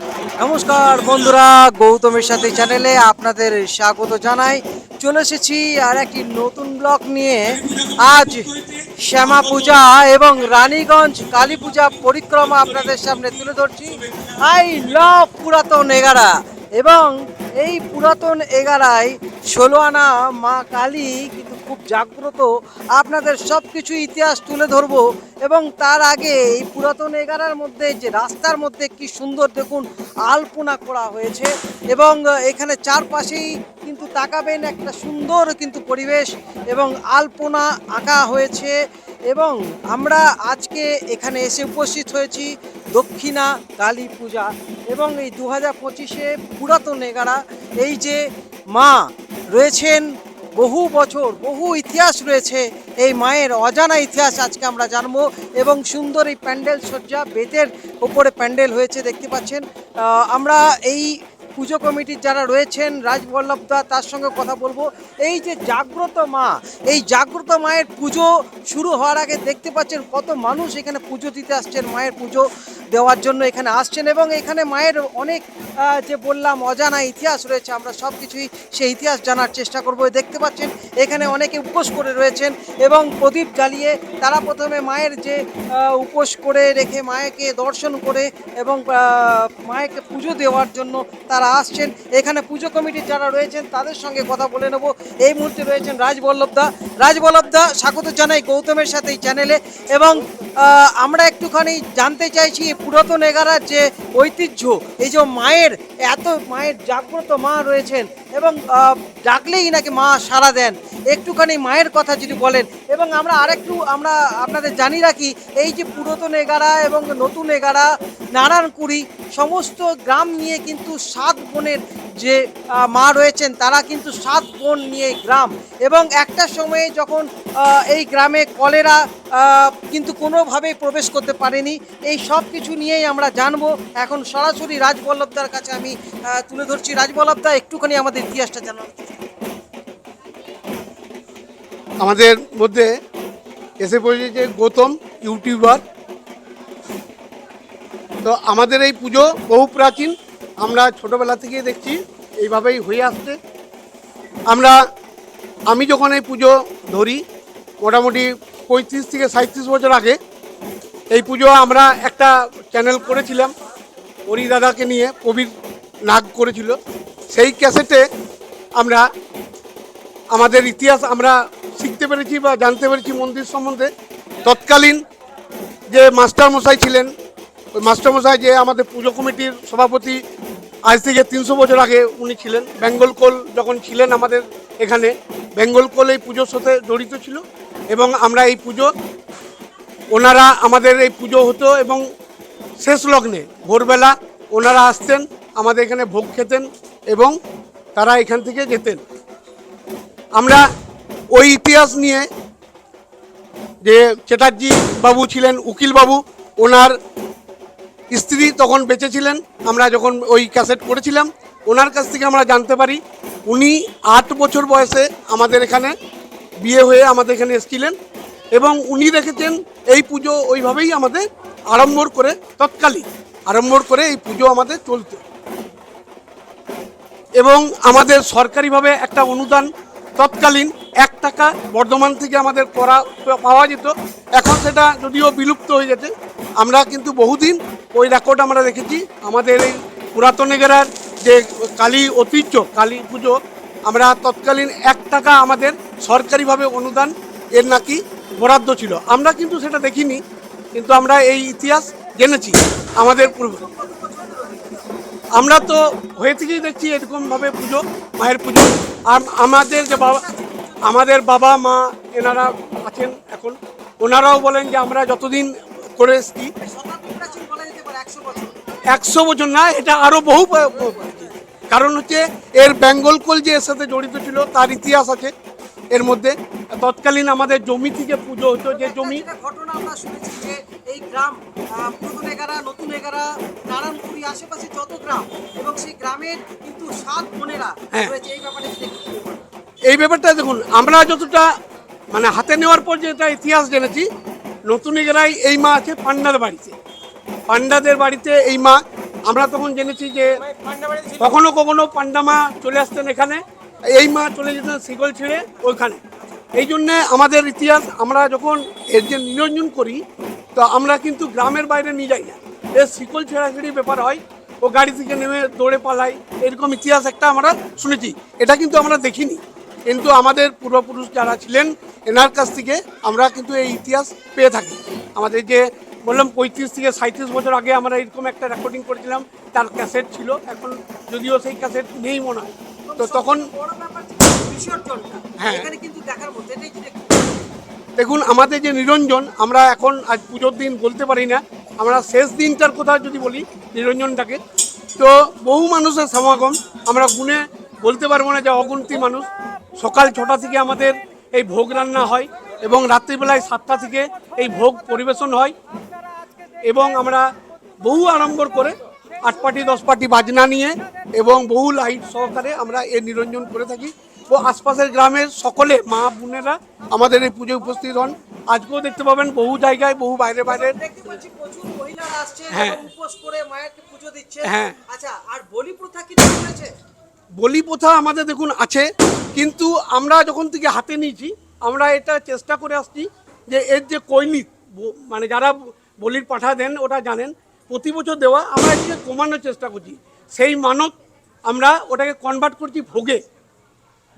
নমস্কার বন্ধুরা, গৌতমের সাথে চ্যানেলে আপনাদের স্বাগত জানাই। চলে এসেছি আর একটি নতুন ব্লগ নিয়ে। আজ শ্যামা পূজা এবং রানীগঞ্জ কালী পূজা পরিক্রমা আপনাদের সামনে তুলে ধরছি। আই লাভ পুরাতন এগারা এবং এই পুরাতন এগারায় ষোলো আনা মা কালী কিন্তু খুব জাগ্রত। আপনাদের সব কিছু ইতিহাস তুলে ধরবো এবং তার আগে এই পুরাতন এগারার মধ্যে যে রাস্তার মধ্যে কি সুন্দর দেখুন আলপনা করা হয়েছে এবং এখানে চারপাশেই কিন্তু তাকাবেন একটা সুন্দর কিন্তু পরিবেশ এবং আলপনা আঁকা হয়েছে এবং আমরা আজকে এখানে এসে উপস্থিত হয়েছি দক্ষিণা কালী পূজা এবং এই দু হাজার পঁচিশে পুরাতন এগারা, এই যে মা রয়েছেন বহু বছর, বহু ইতিহাস রয়েছে। এই মায়ের অজানা ইতিহাস আজকে আমরা জানব এবং সুন্দর এই প্যান্ডেল সজ্জা, বেতের উপরে প্যান্ডেল হয়েছে দেখতে পাচ্ছেন। আমরা এই পুজো কমিটির যারা রয়েছেন রাজবল্লভদা তার সঙ্গে কথা বলব। এই যে জাগ্রত মা, এই জাগ্রত মায়ের পুজো শুরু হওয়ার আগে দেখতে পাচ্ছেন কত মানুষ এখানে পুজো দিতে আসছেন মায়ের পুজো। দেওয়ার জন্য এখানে আসছেন এবং এখানে মায়ের অনেক যে বললাম, অজানা ইতিহাস রয়েছে, আমরা সব কিছুই সেই ইতিহাস জানার চেষ্টা করব। দেখতে পাচ্ছেন, এখানে অনেকে উপোস করে রয়েছেন এবং প্রদীপ জ্বালিয়ে তারা প্রথমে মায়ের যে উপোস করে রেখে মায়েকে দর্শন করে এবং মায়েকে পুজো দেওয়ার জন্য তারা আসছেন। এখানে পুজো কমিটির যারা রয়েছেন, তাদের সঙ্গে কথা বলে নেব। এই মুহূর্তে রয়েছেন রাজবল্লভদা রাজবল্লভদা স্বাগত জানাই গৌতমের সাথে এই চ্যানেলে এবং আমরা একটুখানি জানতে চাইছি পুরাতন এগারার যে ঐতিহ্য, এই যে মায়ের, এত মায়ের জাগ্রত মা রয়েছেন এবং ডাকলেই নাকি মা সাড়া দেন। একটুখানি মায়ের কথা যদি বলেন, এবং আমরা আরেকটু, আমরা আপনাদের জানি রাখি, এই যে পুরাতন এগারা এবং নতুন এগারা, নারায়ণকুড়ি, সমস্ত গ্রাম নিয়ে কিন্তু সাত বোনের যে মা রয়েছেন, তারা কিন্তু সাত বোন নিয়ে গ্রাম। এবং একটা সময়ে যখন এই গ্রামে কলেরা কিন্তু কোনোভাবেই প্রবেশ করতে পারেনি, এই সব কিছু নিয়েই আমরা জানব। এখন সরাসরি রাজবল্লভদার কাছে আমি তুলে ধরছি। রাজবল্লভদা, একটুখানি আমাদের ইতিহাসটা জানান। আমাদের মধ্যে এসে পড়েছে যে, গৌতম ইউটিউবার। তো আমাদের এই পুজো বহু প্রাচীন। আমরা ছোটোবেলা থেকেই দেখছি, এইভাবেই হয়ে আসছে। আমরা, আমি যখন এই পুজো ধরি, মোটামুটি পঁয়ত্রিশ থেকে সাঁত্রিশ বছর আগে, এই পুজো আমরা একটা চ্যানেল করেছিলাম, হরি দাদাকে নিয়ে কবির নাগ করেছিল। সেই ক্যাসেটে আমরা, আমাদের ইতিহাস আমরা শিখতে পেরেছি বা জানতে পেরেছি মন্দির সম্বন্ধে। তৎকালীন যে মাস্টারমশাই ছিলেন, ওই মাস্টার মশাই যে আমাদের পুজো কমিটির সভাপতি আজ থেকে তিনশো বছর আগে উনি ছিলেন। বেঙ্গল কোল যখন ছিলেন আমাদের এখানে, বেঙ্গল কোল এই পুজোর সাথে জড়িত ছিল এবং আমরা এই পুজো, ওনারা আমাদের এই পুজো হতো এবং শেষ লগ্নে, ভোরবেলা ওনারা আসতেন, আমাদের এখানে ভোগ খেতেন এবং তারা এখান থেকে যেতেন। আমরা ওই ইতিহাস নিয়ে যে চ্যাটার্জি বাবু ছিলেন, উকিল বাবু, ওনার স্ত্রী তখন বেঁচে ছিলেন, আমরা যখন ওই ক্যাসেট করেছিলাম ওনার কাছ থেকে আমরা জানতে পারি, উনি আট বছর বয়সে আমাদের এখানে বিয়ে হয়ে আমাদের এখানে এসেছিলেন এবং উনি রেখেছেন এই পুজো ওইভাবেই আমাদের আড়ম্বর করে তৎকালীন আড়ম্বর করে এই পুজো আমাদের চলতো এবং আমাদের সরকারিভাবে একটা অনুদান তৎকালীন এক টাকা বর্ধমান থেকে আমাদের করা, পাওয়া যেত, এখন সেটা যদিও বিলুপ্ত হয়ে গেছে, আমরা কিন্তু বহুদিন ওই রেকর্ড আমরা রেখেছি আমাদের এই পুরাতন এগেরার যে কালী ঐতিহ্য, কালী পুজো, আমরা তৎকালীন এক টাকা আমাদের সরকারিভাবে অনুদান এর নাকি বরাদ্দ ছিল। আমরা কিন্তু সেটা দেখিনি, কিন্তু আমরা এই ইতিহাস জেনেছি আমাদের পূর্ব। আমরা তো হয়ে থেকেই দেখছি এরকমভাবে পুজো, মায়ের পুজো। আর আমাদের যে বাবা, আমাদের বাবা মা এনারা আছেন এখন। ওনারাও বলেন যে আমরা যতদিন করে এসছি একশো বছর না এটা আরও বহু কারণ হচ্ছে এর বেঙ্গল কোল যে এর সাথে জড়িত ছিল তার ইতিহাস আছে এর মধ্যে তৎকালীন আমাদের জমি থেকে পুজো হতো যে জমি ঘটনা আমরা শুনেছি যে এই গ্রাম পুরাতন এগারা নতুন এগারা নারায়ণপুরি আশেপাশে যত গ্রাম এবং সেই গ্রামের কিন্তু সাত বোনেরা হ্যাঁ। রয়েছে এই ব্যাপারে। এই ব্যাপারটা দেখুন আমরা যতটা মানে হাতে নেওয়ার পর যেটা ইতিহাস জেনেছি নতুন এগেরাই এই মা আছে পান্ডার বাড়িতে পান্ডাদের বাড়িতে এই মা, আমরা তখন জেনেছি যে কখনো কখনো পান্ডামা চলে আসতেন এখানে, এই মা চলে যেতেন শিকল ছেড়ে ওইখানে। এই জন্যে আমাদের ইতিহাস, আমরা যখন এর যে নিরঞ্জন করি, তো আমরা কিন্তু গ্রামের বাইরে নিয়ে যাই না। এর শিকল ছেঁড়াছেড়ি ব্যাপার হয়, ও গাড়ি থেকে নেমে দৌড়ে পালাই এরকম ইতিহাস একটা আমরা শুনেছি। এটা কিন্তু আমরা দেখিনি। কিন্তু আমাদের পূর্বপুরুষ যারা ছিলেন, এনার কাছ থেকে আমরা কিন্তু এই ইতিহাস পেয়ে থাকি। আমাদের যে বললাম পঁয়ত্রিশ থেকে সাঁত্রিশ বছর আগে আমরা এরকম একটা রেকর্ডিং করেছিলাম তার ক্যাসেট ছিল। এখন যদিও সেই ক্যাসেট নেই মনে হয়। তো তখন হ্যাঁ। দেখুন। আমাদের যে নিরঞ্জন আমরা এখন আজ পুজোর দিন বলতে পারি না। আমরা শেষ দিনটার কথা যদি বলি নিরঞ্জনটাকে তো বহু মানুষের সমাগম আমরা গুণে বলতে পারব না যে অগুন্তি মানুষ। সকাল ছটা থেকে আমাদের এই ভোগ রান্না হয় এবং রাত্রিবেলায় সাতটা থেকে এই ভোগ পরিবেশন হয়। এবং আমরা বহু আড়ম্বর করে আট পাটি দশ পাটি বাজনা নিয়ে এবং বহু লাইট সহকারে আমরা এই নিরঞ্জন করে থাকি। ও আশপাশের গ্রামের সকলে মা বোনেরা আমাদের এই পুজোয় উপস্থিত হন। আজকেও দেখতে পাবেন বহু জায়গায় বহু বাইরে বাইরে। হ্যাঁ। হ্যাঁ। আচ্ছা আর বলি প্রথা আমাদের দেখুন আছে কিন্তু আমরা যখন থেকে হাতে নিয়েছি আমরা এটা চেষ্টা করে আসছি যে এর যে কৈলিক ব- মানে যারা বলির পাঠা দেন, ওটা জানেন। প্রতি বছর দেওয়া, আমরা এটাকে কমানোর চেষ্টা করছি। সেই মানত আমরা ওটাকে কনভার্ট করছি ভোগে।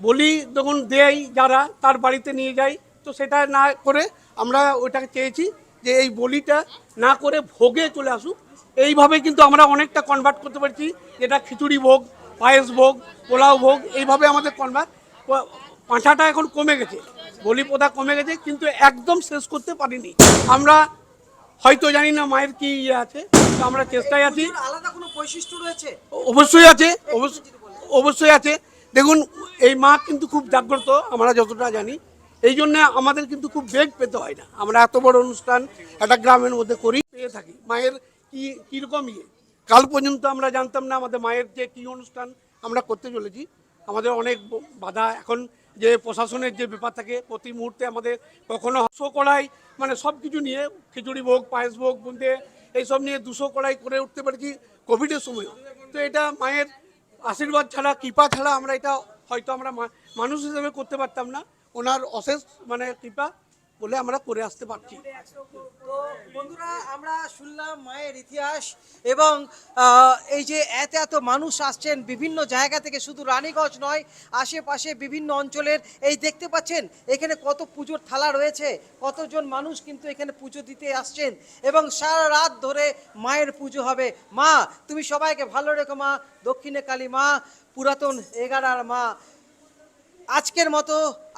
বলি যখন দেয় যারা, তার বাড়িতে নিয়ে যাই, তো সেটা না করে আমরা ওটাকে চেয়েছি যে এই বলিটা না করে ভোগে চলে আসুক। এইভাবে কিন্তু আমরা অনেকটা কনভার্ট করতে পারছি। যেটা খিচুড়ি ভোগ, পায়েস ভোগ, পোলাও ভোগ, এইভাবে আমাদের কনভার্ট পাঁঠাটা এখন কমে গেছে। বলি প্রথা কমে গেছে, কিন্তু একদম শেষ করতে পারিনি। আমরা হয়তো জানি না মায়ের কি ইয়ে আছে তো আমরা চেষ্টায় আছি। আলাদা কোনো বৈশিষ্ট্য রয়েছে? অবশ্যই আছে অবশ্য- অবশ্যই আছে। দেখুন এই মা কিন্তু খুব জাগ্রত আমরা যতটা জানি। এই জন্য আমাদের কিন্তু খুব বেগ পেতে হয় না। আমরা এত বড় অনুষ্ঠান একটা গ্রামের মধ্যে করি পেয়ে থাকি। মায়ের কি কীরকম ইয়ে? কাল পর্যন্ত আমরা জানতাম না আমাদের মায়ের যে কী অনুষ্ঠান আমরা করতে চলেছি। আমাদের অনেক বাধা। এখন যে প্রশাসনের যে ব্যাপার থাকে, প্রতি মুহূর্তে আমাদের কখনো হাসো কড়াই মানে সব কিছু নিয়ে খিচুড়ি ভোগ, পায়েস ভোগ বুন্দে এইসব নিয়ে দুশো কড়াই করে উঠতে পারছি কোভিডের সময়। তো এটা মায়ের আশীর্বাদ ছাড়া, কৃপা ছাড়া আমরা এটা হয়তো আমরা মানুষ হিসেবে করতে পারতাম না। ওনার অশেষ মানে কৃপা। বলে আমরা করে আসতে পারছি। তো বন্ধুরা, আমরা শুনলাম মায়ের ইতিহাস এবং এই যে এত এত মানুষ আসছেন বিভিন্ন জায়গা থেকে, শুধু রানীগঞ্জ নয়, আশেপাশে বিভিন্ন অঞ্চলের, এই দেখতে পাচ্ছেন, এখানে কত পুজোর থালা রয়েছে, কতজন মানুষ কিন্তু এখানে পুজো দিতে আসছেন, এবং সারা রাত ধরে মায়ের পুজো হবে। মা, তুমি সবাইকে ভালো রেখো মা, দক্ষিণে কালী মা, পুরাতন এগারার মা আজকের মতো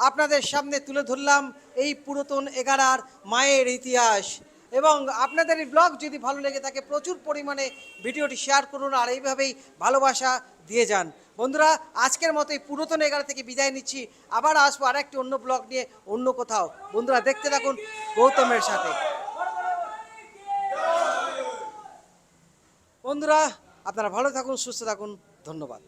আপনাদের সামনে তুলে ধরলাম এই পুরাতন এগারার মায়ের ইতিহাস। এবং আপনাদের এই ব্লগ যদি ভালো লেগে থাকে, প্রচুর পরিমাণে ভিডিওটি শেয়ার করুন আর এইভাবেই ভালোবাসা দিয়ে যান। বন্ধুরা, আজকের মতো এই পুরাতন এগারো থেকে বিদায় নিচ্ছি। আবার আসব আর একটি অন্য ব্লগ নিয়ে অন্য কোথাও। বন্ধুরা, দেখতে থাকুন গৌতমের সাথে। বন্ধুরা, আপনারা ভালো থাকুন, সুস্থ থাকুন। ধন্যবাদ।